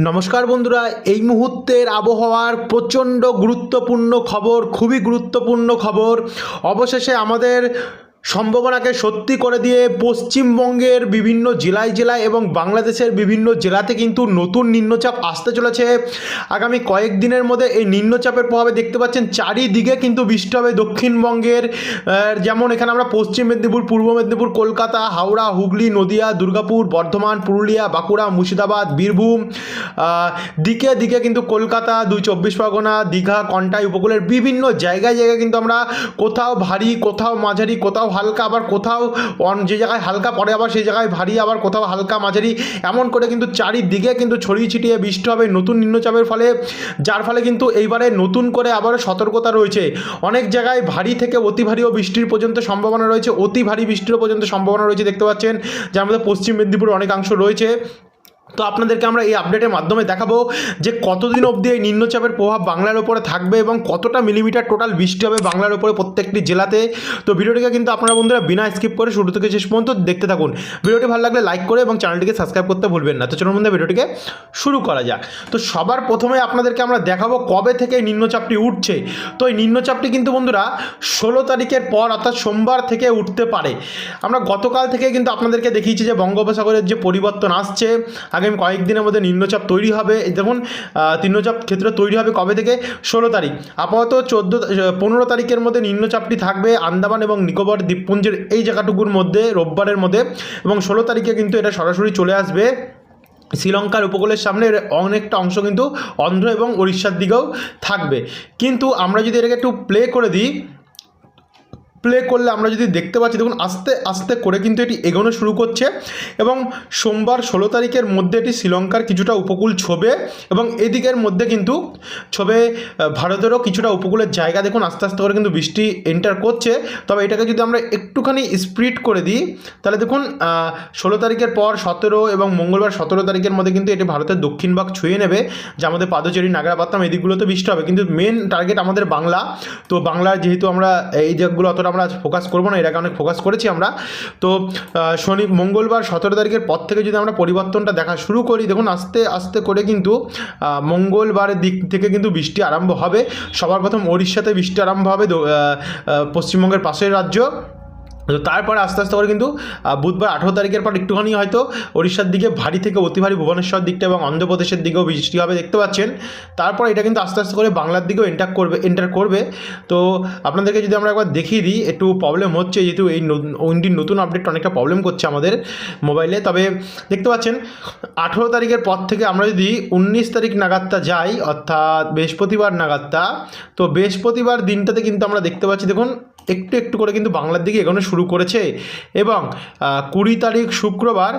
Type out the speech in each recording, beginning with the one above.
নমস্কার বন্ধুরা এই মুহূর্তের আবহাওয়ার প্রচণ্ড গুরুত্বপূর্ণ খবর খুবই গুরুত্বপূর্ণ খবর। অবশেষে আমাদের সম্ভাবনাকে সত্যি করে দিয়ে পশ্চিমবঙ্গের বিভিন্ন জেলায় জেলায় এবং বাংলাদেশের বিভিন্ন জেলাতে কিন্তু নতুন নিম্নচাপ আসতে চলেছে। আগামী কয়েকদিনের মধ্যে এই নিম্নচাপের প্রভাবে দেখতে পাচ্ছেন, চারিদিকে কিন্তু বৃষ্টি হবে দক্ষিণবঙ্গের। যেমন এখানে আমরা পশ্চিম মেদিনীপুর, পূর্ব মেদিনীপুর, কলকাতা, হাওড়া, হুগলি, নদিয়া, দুর্গাপুর, বর্ধমান, পুরুলিয়া, বাঁকুড়া, মুর্শিদাবাদ, বীরভূম। দিকে দিকে কিন্তু কলকাতা, দুই চব্বিশ পরগনা, দীঘা, কন্টাই উপকূলের বিভিন্ন জায়গায় জায়গায় কিন্তু আমরা কোথাও ভারী, কোথাও মাঝারি, কোথাও হালকা আবার কোথাও অন যে জায়গায় হালকা পরে আবার সেই জায়গায় ভারী, আবার কোথাও হালকা মাঝারি, এমন করে কিন্তু চারিদিকে কিন্তু ছড়িয়ে ছিটিয়ে বৃষ্টি হবে নতুন নিম্নচাপের ফলে, যার ফলে কিন্তু এইবারে নতুন করে আবারও সতর্কতা রয়েছে। অনেক জায়গায় ভারী থেকে অতি ভারী ও বৃষ্টির পর্যন্ত সম্ভাবনা রয়েছে, অতি ভারী বৃষ্টিরও পর্যন্ত সম্ভাবনা রয়েছে, দেখতে পাচ্ছেন, যার মধ্যে পশ্চিম মেদিনীপুরের অনেকাংশ রয়েছে। তো আপনাদেরকে আমরা এই আপডেটের মাধ্যমে দেখাবো যে কতদিন অবধি এই নিম্নচাপের প্রভাব বাংলার ওপরে থাকবে এবং কতটা মিলিমিটার টোটাল বৃষ্টি হবে বাংলার ওপরে প্রত্যেকটি জেলাতে। তো ভিডিওটিকে কিন্তু আপনারা বন্ধুরা বিনা স্কিপ করে শুরু থেকে শেষ পর্যন্ত দেখতে থাকুন। ভিডিওটি ভালো লাগলে লাইক করে এবং চ্যানেলটিকে সাবস্ক্রাইব করতে ভুলবেন না। তো চলুন বন্ধু ভিডিওটিকে শুরু করা যাক। তো সবার প্রথমে আপনাদেরকে আমরা দেখাবো কবে থেকে নিম্নচাপটি উঠছে। তো এই নিম্নচাপটি কিন্তু বন্ধুরা ষোলো তারিখের পর অর্থাৎ সোমবার থেকে উঠতে পারে। আমরা গতকাল থেকে কিন্তু আপনাদেরকে দেখিয়েছি যে বঙ্গোপসাগরের যে পরিবর্তন আসছে আগামী কয়েকদিনের মধ্যে নিম্নচাপ তৈরি হবে। দেখুন নিম্নচাপ ক্ষেত্র তৈরি হবে কবে থেকে? ষোলো তারিখ। আপাতত চোদ্দ পনেরো তারিখের মধ্যে নিম্নচাপটি থাকবে আন্দামান এবং নিকোবর দ্বীপপুঞ্জের এই জায়গাটুকুর মধ্যে, রোববারের মধ্যে। এবং ষোলো তারিখে কিন্তু এটা সরাসরি চলে আসবে। শ্রীলঙ্কার উপকূলের সামনে অনেকটা অংশ কিন্তু অন্ধ্র এবং উড়িষ্যার দিকেও থাকবে। কিন্তু আমরা যদি এটাকে একটু প্লে করে দিই প্লে করলে আমরা যদি দেখতে পাচ্ছি, দেখুন, আস্তে আস্তে করে কিন্তু এটি এগোনো শুরু করছে এবং সোমবার ষোলো তারিখের মধ্যে এটি শ্রীলঙ্কার কিছুটা উপকূল ছবে এবং এদিকের মধ্যে কিন্তু ছবে ভারতেরও কিছুটা উপকূলের জায়গা দেখুন, আস্তে আস্তে করে কিন্তু বৃষ্টি এন্টার করছে। তবে এটাকে যদি আমরা একটুখানি স্প্রিড করে দিই, তাহলে দেখুন ষোলো তারিখের পর সতেরো এবং মঙ্গলবার সতেরো তারিখের মধ্যে কিন্তু এটি ভারতের দক্ষিণ ভাগ ছুঁয়ে নেবে, যে আমাদের পাদচেরি নাগরাপাত্তাম এই দিকগুলোতে বৃষ্টি হবে। কিন্তু মেন টার্গেট আমাদের বাংলা। তো বাংলার যেহেতু আমরা এই দিকগুলো অতটা আমরা আজ ফোকাস করব না, এর আগে অনেক ফোকাস করেছি আমরা। তো শনি, মঙ্গলবার সতেরো তারিখের পর থেকে যদি আমরা পরিবর্তনটা দেখা শুরু করি, দেখুন আস্তে আস্তে করে কিন্তু মঙ্গলবারের দিক থেকে কিন্তু বৃষ্টি আরম্ভ হবে। সবার প্রথম ওড়িশাতে বৃষ্টি আরম্ভ হবে পশ্চিমবঙ্গের পাশের রাজ্য। তো তারপরে আস্তে আস্তে করে কিন্তু বুধবার আঠেরো তারিখের পর একটুখানি হয়তো ওড়িশার দিকে ভারী থেকে অতি ভারী ভুবনেশ্বর দিকটা এবং অন্ধ্রপ্রদেশের দিকেও বৃষ্টি হবে দেখতে পাচ্ছেন। তারপর এটা কিন্তু আস্তে আস্তে করে বাংলার দিকেও এন্টার করবে এন্টার করবে। তো আপনাদেরকে যদি আমরা একবার দেখিয়ে দিই, একটু প্রবলেম হচ্ছে যেহেতু এই উইন্ডির নতুন আপডেট অনেকটা প্রবলেম করছে আমাদের মোবাইলে তবে দেখতে পাচ্ছেন, আঠেরো তারিখের পর থেকে আমরা যদি উনিশ তারিখ নাগাদটা যাই, অর্থাৎ বৃহস্পতিবার নাগাদটা, তো বৃহস্পতিবার দিনটাতে কিন্তু আমরা দেখতে পাচ্ছি, দেখুন একটু একটু করে কিন্তু বাংলার দিকে এগোনো শুরু করেছে এবং কুড়ি তারিখ শুক্রবার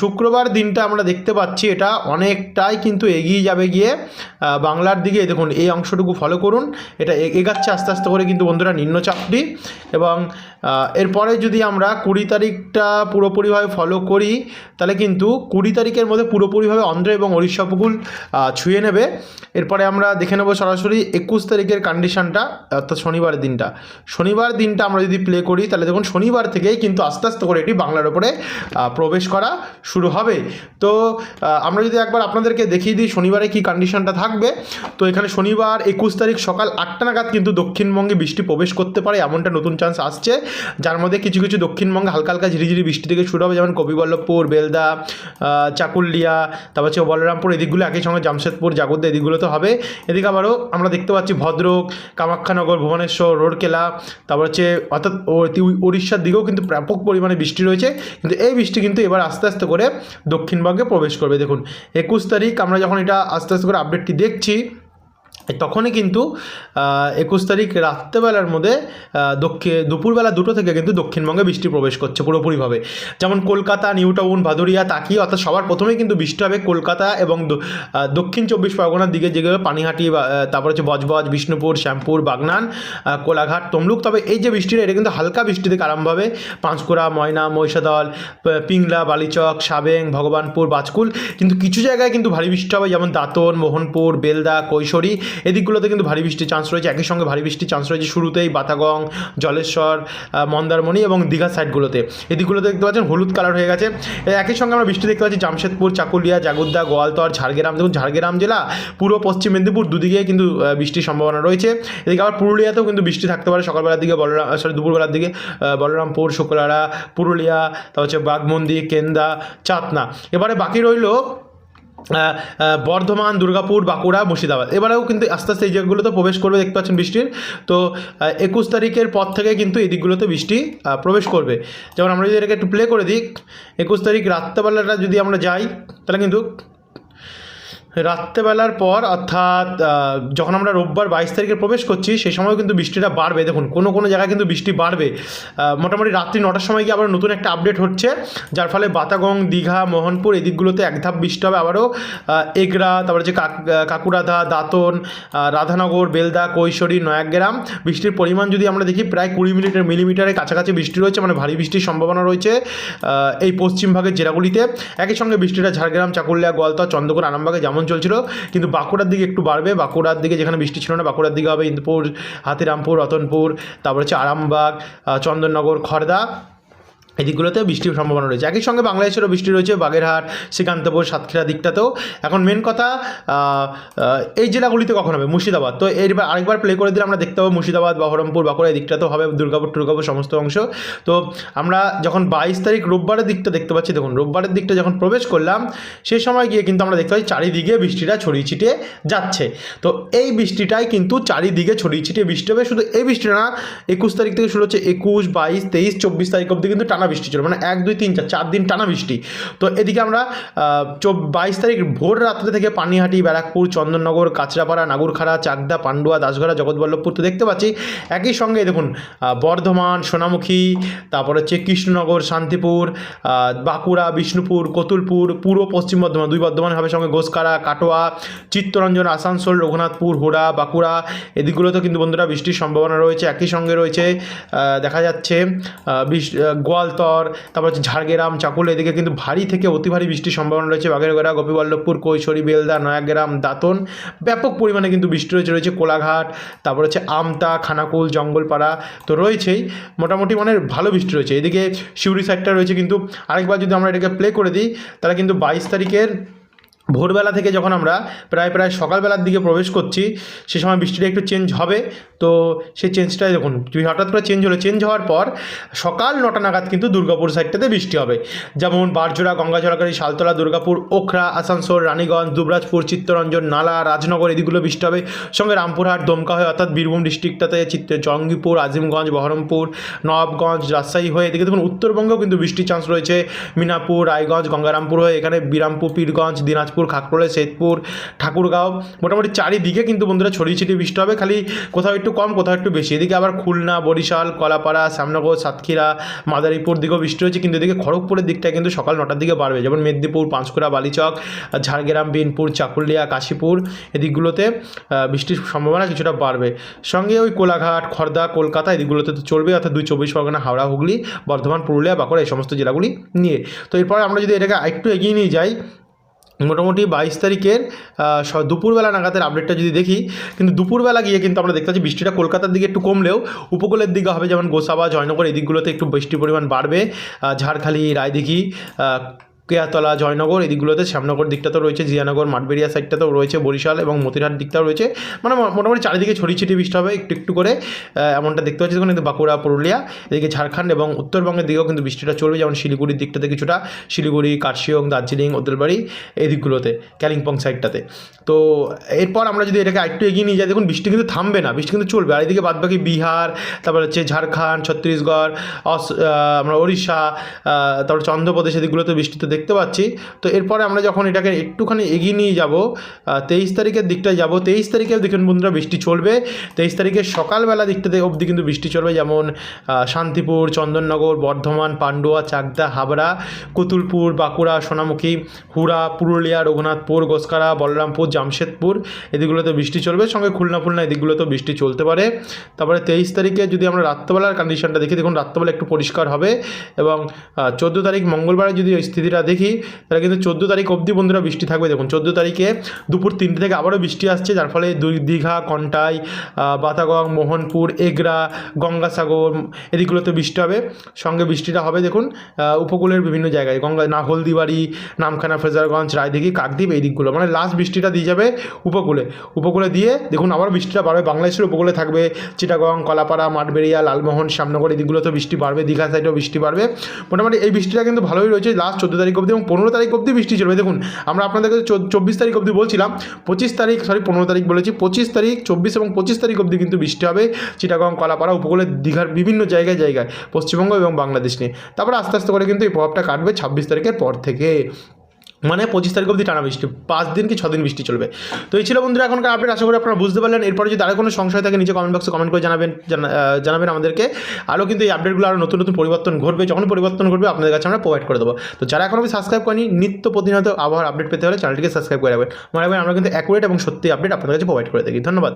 শুক্রবার দিনটা আমরা দেখতে পাচ্ছি এটা অনেকটাই কিন্তু এগিয়ে যাবে গিয়ে বাংলার দিকে। দেখুন, এই অংশটুকু ফলো করুন। এটা এগাচ্ছে আস্তে আস্তে করে কিন্তু বন্ধুরা নিম্নচাপটি এবং এরপরে যদি আমরা কুড়ি তারিখটা পুরোপুরিভাবে ফলো করি, তাহলে কিন্তু কুড়ি তারিখের মধ্যে পুরোপুরিভাবে অন্ধ্র এবং ওড়িশা উপকূল ছুঁয়ে নেবে। এরপরে আমরা দেখে নেব সরাসরি একুশ তারিখের কন্ডিশনটা অর্থাৎ শনিবারের দিনটা। শনিবার দিনটা আমরা যদি প্লে করি, তাহলে দেখুন শনিবার থেকেই কিন্তু আস্তে আস্তে করে এটি বাংলার ওপরে প্রবেশ করা শুরু হবে। তো আমরা যদি একবার আপনাদেরকে দেখিয়ে দিই শনিবারে কি কন্ডিশনটা থাকবে। তো এখানে শনিবার একুশ তারিখ সকাল আটটা নাগাদ কিন্তু দক্ষিণবঙ্গে বৃষ্টি প্রবেশ করতে পারে, এমনটা নতুন চান্স আসছে। যার মধ্যে কিছু কিছু দক্ষিণবঙ্গে হালকা হালকা ঝিরিঝিরি বৃষ্টি থেকে শুরু হবে, যেমন কবিবল্লভপুর, বেলদা চাকুলিয়া, তারপর হচ্ছে বলরামপুর, এদিকগুলো একই সঙ্গে জামশেদপুর জাগদ্দা এদিকগুলো তো হবে। এদিকে আবারও আমরা দেখতে পাচ্ছি ভদ্রক, কামাখ্যানগর, ভুবনেশ্বর রোডকেলা তারপর হচ্ছে, অর্থাৎ উড়িষ্যার দিকেও কিন্তু ব্যাপক পরিমাণে বৃষ্টি রয়েছে। কিন্তু এই বৃষ্টি কিন্তু এবার আস্তে আস্তে করে দক্ষিণবঙ্গে প্রবেশ করবে। দেখুন, একুশ তারিখ আমরা যখন এটা আস্তে আস্তে করে আপডেটটি দেখছি তখনই কিন্তু একুশ তারিখ রাত্রেবেলার মধ্যে দক্ষিণ দুপুরবেলা দুটো থেকে কিন্তু দক্ষিণবঙ্গে বৃষ্টি প্রবেশ করছে পুরোপুরিভাবে। যেমন কলকাতা, নিউ টাউন, ভাদুরিয়া, তাকি, অর্থাৎ সবার প্রথমেই কিন্তু বৃষ্টি হবে কলকাতা এবং দক্ষিণ চব্বিশ পরগনার দিকে যেগুলো পানিহাটি তারপর হচ্ছে বজবজ, বিষ্ণুপুর, শ্যামপুর, বাগনান কোলাঘাট, তমলুক, তবে এই যে বৃষ্টিটা, এটা কিন্তু হালকা বৃষ্টি থেকে আরম্ভ হবে। পাঁশকুড়া, ময়না, মহিষাদল পিংলা, বালিচক, সাবেং, ভগবানপুর, বাজকুল। কিন্তু কিছু জায়গায় কিন্তু ভারী বৃষ্টি হবে, যেমন দাঁতন, মোহনপুর, বেলদা, কৈশোরী এদিকগুলোতে কিন্তু ভারী বৃষ্টির চান্স রয়েছে। একই সঙ্গে ভারী বৃষ্টির চান্স রয়েছে শুরুতেই বাতাগং, জলেশ্বর মন্দারমণি এবং দীঘা সাইডগুলোতে এদিকগুলোতে দেখতে পাচ্ছেন হলুদ কালার হয়ে গেছে। একই সঙ্গে আমরা বৃষ্টি দেখতে পাচ্ছি জামশেদপুর, চাকুলিয়া, জাগুদ্দা, গোয়ালতর, ঝাড়গ্রাম। দেখুন, ঝাড়গ্রাম জেলা পুরো পশ্চিম মেদিনীপুর দুদিকে কিন্তু বৃষ্টির সম্ভাবনা রয়েছে। এদিকে আবার পুরুলিয়াতেও কিন্তু বৃষ্টি থাকতে পারে সকালবেলার দিকে, বলরাম সরি দুপুরবেলার দিকে বলরামপুর, শুক্লারা, পুরুলিয়া, তারপর হচ্ছে বাঘমন্দি কেন্দা, চাতনা। এবারে বাকি রইল বর্ধমান, দুর্গাপুর, বাঁকুড়া, মুর্শিদাবাদ। এবারেও কিন্তু আস্তে আস্তে এই জায়গাগুলোতে প্রবেশ করবে, দেখতে পাচ্ছেন বৃষ্টির। তো একুশ তারিখের পর থেকে কিন্তু এই দিকগুলোতে বৃষ্টি প্রবেশ করবে। যেমন আমরা যদি এটাকে একটু প্লে করে দিই, একুশ তারিখ রাত্রেবেলাটা যদি আমরা যাই, তাহলে কিন্তু রাত্রেবেলার পর অর্থাৎ যখন আমরা রোববার বাইশ তারিখে প্রবেশ করছি, সেই সময় কিন্তু বৃষ্টিটা বাড়বে। দেখুন, কোনো কোনো জায়গায় কিন্তু বৃষ্টি বাড়বে। মোটামুটি রাত্রি নটার সময় গিয়ে আবার নতুন একটা আপডেট হচ্ছে, যার ফলে বাতাগং, দীঘা, মোহনপুর এই দিকগুলোতে এক ধাপ বৃষ্টি হবে। আবারও এগরা, তারপরে যে কাক- কাকুরাধা, দাঁতন রাধানগর, বেলদা, কৈশোরী, নয়াগ্রাম। বৃষ্টির পরিমাণ যদি আমরা দেখি প্রায় কুড়ি মিলিটার মিলিমিটারের কাছাকাছি বৃষ্টি রয়েছে মানে ভারী বৃষ্টির সম্ভাবনা রয়েছে এই পশ্চিম ভাগের জেলাগুলিতে। একই সঙ্গে বৃষ্টিটা ঝাড়গ্রাম, চাকুলিয়া, গোয়ালতা, চন্দ্রকোনা, আরামবাগে যেমন চলছিল। কিন্তু বাঁকুড়ার দিকে একটু বাড়বে। বাঁকুড়ার দিকে যেখানে বৃষ্টি ছিল না, বাঁকুড়ার দিকে হবে ইন্দুপুর হাতিরামপুর, রতনপুর, তারপর হচ্ছে আরামবাগ চন্দননগর খড়দা এই দিকগুলোতে বৃষ্টির সম্ভাবনা রয়েছে। একই সঙ্গে বাংলাদেশেরও বৃষ্টি রয়েছে, বাগেরহাট, শ্রীকান্তপুর, সাতক্ষীরা দিকটাতেও। এখন মেন কথা এই জেলাগুলিতে কখন হবে? মুর্শিদাবাদ। তো এরবার আরেকবার প্লে করে দিলে আমরা দেখতে পাবো মুর্শিদাবাদ, বহরমপুর, বাঁকুড়া এই দিকটাতেও হবে, দুর্গাপুর টুর্গাপুর সমস্ত অংশ। তো আমরা যখন বাইশ তারিখ রোববারের দিকটা দেখতে পাচ্ছি, দেখুন, রোববারের দিকটা যখন প্রবেশ করলাম সেই সময় গিয়ে কিন্তু আমরা দেখতে পাচ্ছি চারিদিকে বৃষ্টিটা ছড়িয়ে ছিটিয়ে যাচ্ছে। তো এই বৃষ্টিটাই কিন্তু চারিদিকে ছড়িয়ে ছিটিয়ে বৃষ্টি হবে। শুধু এই বৃষ্টিটা না, একুশ তারিখ থেকে শুরু হচ্ছে, একুশ, বাইশ, তেইশ, চব্বিশ তারিখ অবধি কিন্তু টানা বৃষ্টি ছিল মানে এক দুই তিন চার চার দিন টানা বৃষ্টি। তো এদিকে আমরা বাইশ তারিখ ভোর রাত্রে থেকে পানিহাটি ব্যারাকপুর চন্দননগর কাঁচরাপাড়া নাগুরখাড়া চাকদা পান্ডুয়া দাসগড়া জগৎবল্লভপুর তো দেখতে পাচ্ছি। একই সঙ্গে দেখুন বর্ধমান সোনামুখী তারপর হচ্ছে কৃষ্ণনগর শান্তিপুর বাঁকুড়া বিষ্ণুপুর কতুলপুর পূর্ব পশ্চিম বর্ধমান দুই বর্ধমান হবে সঙ্গে ঘোষকারা কাটোয়া চিত্তরঞ্জন আসানসোল রঘুনাথপুর হুড়া বাঁকুড়া এদিকগুলোতেও কিন্তু বন্ধুরা বৃষ্টির সম্ভাবনা রয়েছে। একই সঙ্গে রয়েছে দেখা যাচ্ছে আহ, বৃষ- তারপর হচ্ছে ঝাড়গ্রাম, চাকুল এদিকে কিন্তু ভারী থেকে অতি ভারী বৃষ্টির সম্ভাবনা রয়েছে। বাগেরগড়া, গোপীবল্লভপুর, কৈশোরী, বেলদা, নয়াগ্রাম, দাতন। ব্যাপক পরিমাণে কিন্তু বৃষ্টি রয়েছে রয়েছে কোলাঘাট, তারপর হচ্ছে আমতা, খানাকুল, জঙ্গলপাড়া তো রয়েছেই। মোটামুটি মানে ভালো বৃষ্টি রয়েছে। এদিকে শিউরি সাইডটা রয়েছে কিন্তু আরেকবার যদি আমরা এটাকে প্লে করে দিই, তাহলে কিন্তু বাইশ তারিখের ভোরবেলা থেকে যখন আমরা প্রায় প্রায় সকালবেলার দিকে প্রবেশ করছি, সে সময় বৃষ্টিটা একটু চেঞ্জ হবে। তো সেই চেঞ্জটাই দেখুন হঠাৎ করে চেঞ্জ হলো চেঞ্জ হওয়ার পর সকাল নটা নাগাদ কিন্তু দুর্গাপুর সাইডটাতে বৃষ্টি হবে। যেমন বারজোড়া গঙ্গাঝরাকারি শালতলা, দুর্গাপুর, ওখরা, আসানসোল, রানীগঞ্জ, দুবরাজপুর, চিত্তরঞ্জন, নালা, রাজনগর এদিকগুলো বৃষ্টি হবে। সঙ্গে রামপুরহাট, দমকা হয়ে অর্থাৎ বীরভূম ডিস্ট্রিক্টটাতে চিত্ত জঙ্গিপুর, আজিমগঞ্জ, বহরমপুর নবাবগঞ্জ রাজশাহী হয়ে এদিকে দেখুন উত্তরবঙ্গেও কিন্তু বৃষ্টির চান্স রয়েছে। মিনাপুর, রায়গঞ্জ, গঙ্গারামপুর হয়ে এখানে বিরামপুর, পীরগঞ্জ, দিনাজপুর খাকরোলে শেতপুর ঠাকুরগাঁও। মোটামুটি চারিদিকে কিন্তু বন্ধুরা ছড়িয়ে ছিটিয়ে বৃষ্টি হবে, খালি কোথাও একটু কম, কোথাও একটু বেশি। এদিকে আবার খুলনা, বরিশাল, কলাপাড়া, শ্যামনগর, সাতক্ষীরা, মাদারীপুর দিকেও বৃষ্টি হয়েছে, কিন্তু এদিকে খড়গপুরের দিকটা কিন্তু সকাল নটার দিকে বাড়বে। যেমন মেদিনীপুর, পাঁশকুড়া, বালিচক, ঝাড়গ্রাম, বিনপুর, চাকুলিয়া, কাশীপুর এদিকগুলোতে বৃষ্টির সম্ভাবনা কিছুটা বাড়বে। সঙ্গে ওই কোলাঘাট খড়দা কলকাতা এদিকগুলোতে তো চলবে, অর্থাৎ দুই চব্বিশ পরগনা, হাওড়া, হুগলি, বর্ধমান, পুরুলিয়া, বাঁকুড়া এই সমস্ত জেলাগুলি নিয়ে। তো এরপরে আমরা যদি এটাকে একটু এগিয়ে নিয়ে যাই মোটামুটি বাইশ তারিখের দুপুরবেলা নাগাদের আপডেটটা যদি দেখি, কিন্তু দুপুরবেলা গিয়ে কিন্তু আমরা দেখতে পাচ্ছি বৃষ্টিটা কলকাতার দিকে একটু কমলেও উপকূলের দিকে হবে, যেমন গোসাবা, জয়নগর এই দিকগুলোতে একটু বৃষ্টির পরিমাণ বাড়বে। ঝাড়খালি, রায়দিঘি কেয়াতলা জয়নগর এই দিকগুলোতে শ্যামনগর দিকটাতেও রয়েছে, জিয়ানগর মাঠবেরিয়া সাইডটাতেও রয়েছে, বরিশাল এবং মতিরহাট দিকটাও রয়েছে। মানে মোটামুটি চারিদিকে ছড়িয়ে ছিটিয়ে বৃষ্টি হবে, একটু একটু করে এমনটা দেখতে পাচ্ছি। কিন্তু বাঁকুড়া, পুরুলিয়া, এদিকে ঝাড়খণ্ড এবং উত্তরবঙ্গের দিকেও কিন্তু বৃষ্টিটা চলবে। যেমন শিলিগুড়ির দিকটাতে কিছুটা, শিলিগুড়ি, কার্শিয়ং, দার্জিলিং ওদেলবাড়ি এই দিকগুলোতে, কালিম্পং সাইডটাতে। তো এরপর আমরা যদি এটাকে একটু এগিয়ে নিয়ে যাই, দেখুন বৃষ্টি কিন্তু থামবে না, বৃষ্টি কিন্তু চলবে। আর এদিকে বাদবাকি বিহার, তারপর হচ্ছে ঝাড়খণ্ড, ছত্তিশগড় আমরা ওড়িশা তারপর চন্দ্রপ্রদেশ এদিকগুলোতে বৃষ্টি তো দেখতে পাচ্ছি। তো এরপরে আমরা যখন এটাকে একটুখানি এগিয়ে নিয়ে যাব তেইশ তারিখের দিকটায় যাব। তেইশ তারিখে দেখুন বন্ধুরা বৃষ্টি চলবে। তেইশ তারিখের সকালবেলা দিকটাতে অবধি কিন্তু বৃষ্টি চলবে। যেমন শান্তিপুর, চন্দননগর, বর্ধমান, পান্ডুয়া, চাকদা, হাবড়া, কুতুলপুর, বাঁকুড়া, সোনামুখী, হুড়া, পুরুলিয়া, রঘুনাথপুর গোসকারা বলরামপুর, জামশেদপুর এদিকগুলোতে বৃষ্টি চলবে। সঙ্গে খুলনা ফুলনা এদিকগুলোতেও বৃষ্টি চলতে পারে। তারপরে তেইশ তারিখে যদি আমরা রাত্রবেলার কন্ডিশনটা দেখি, দেখুন রাত্রবেলা একটু পরিষ্কার হবে এবং চোদ্দ তারিখ মঙ্গলবারে যদি ওই স্থিতিটা দেখি, তাহলে কিন্তু চোদ্দ তারিখ অবধি বন্ধুরা বৃষ্টি থাকবে। দেখুন, চোদ্দ তারিখে দুপুর তিনটে থেকে আবারও বৃষ্টি আসছে, যার ফলে দুই দীঘা, কন্টাই বাতাগং, মোহনপুর, এগরা, গঙ্গাসাগর এদিকগুলোতে বৃষ্টি হবে। সঙ্গে বৃষ্টিটা হবে, দেখুন উপকূলের বিভিন্ন জায়গায়। গঙ্গা, না, হলদিবাড়ি, নামখানা ফ্রেজারগঞ্জ রায়দিঘি, কাকদ্বীপ এই দিকগুলো মানে লাস্ট বৃষ্টিটা দিয়ে যাবে উপকূলে। উপকূলে দিয়ে, দেখুন আবার বৃষ্টিটা বাড়বে। বাংলাদেশের উপকূলে থাকবে চিটাগং, কলাপাড়া, মাঠবেড়িয়া, লালমোহন, শ্যামনগর এই দিকগুলোতে বৃষ্টি বাড়বে, দীঘা সাইডেও বৃষ্টি বাড়বে। মোটামুটি এই বৃষ্টিটা কিন্তু ভালোই রয়েছে। লাস্ট চোদ্দ তারিখ অবধি এবং পনেরো তারিখ অবধি বৃষ্টি চলবে। দেখুন, আমরা আপনাদেরকে চব্বিশ তারিখ অবধি বলছিলাম, পঁচিশ তারিখ সরি পনেরো তারিখ বলেছি, পঁচিশ তারিখ, চব্বিশ এবং পঁচিশ তারিখ অবধি কিন্তু বৃষ্টি হবে চিটাগং, কলাপাড়া উপকূলে দীঘার বিভিন্ন জায়গায় জায়গায়, পশ্চিমবঙ্গ এবং বাংলাদেশ নিয়ে। তারপর আস্তে আস্তে করে কিন্তু এই প্রভাবটা কাটবে ছাব্বিশ তারিখের পর থেকে। মানে পঁচিশ তারিখ অবধি টানা বৃষ্টি, পাঁচ দিন কি ছদিন দিন বৃষ্টি চলবে। তো এই ছিল বন্ধুরা, এখনকার আপডেট আশা করি আপনারা বুঝতে পারলেন। এরপরে যদি আরও কোনো সংশয় থাকে, নিচে কমেন্ট বক্সে কমেন্ট করে জানাবেন জানাবেন আমাদেরকে। আরও কিন্তু এই আপডেটগুলো আরও নতুন নতুন পরিবর্তন ঘটবে। যখন পরিবর্তন ঘটবে, আপনাদের কাছে আমরা প্রোভাইড করে দেবো। তো যারা এখন আমি সাবস্ক্রাইব করেনি, নিত্য প্রতিনিয়ত আবহাওয়ার আপডেট পেতে হলে চ্যানেলটিকে সাবস্ক্রাইব করে রাখবেন। মনে রাখবেন আমরা কিন্তু অ্যাকুরেট এবং সত্যি আপডেট আপনাদের কাছে প্রোভাইড করে থাকি। ধন্যবাদ।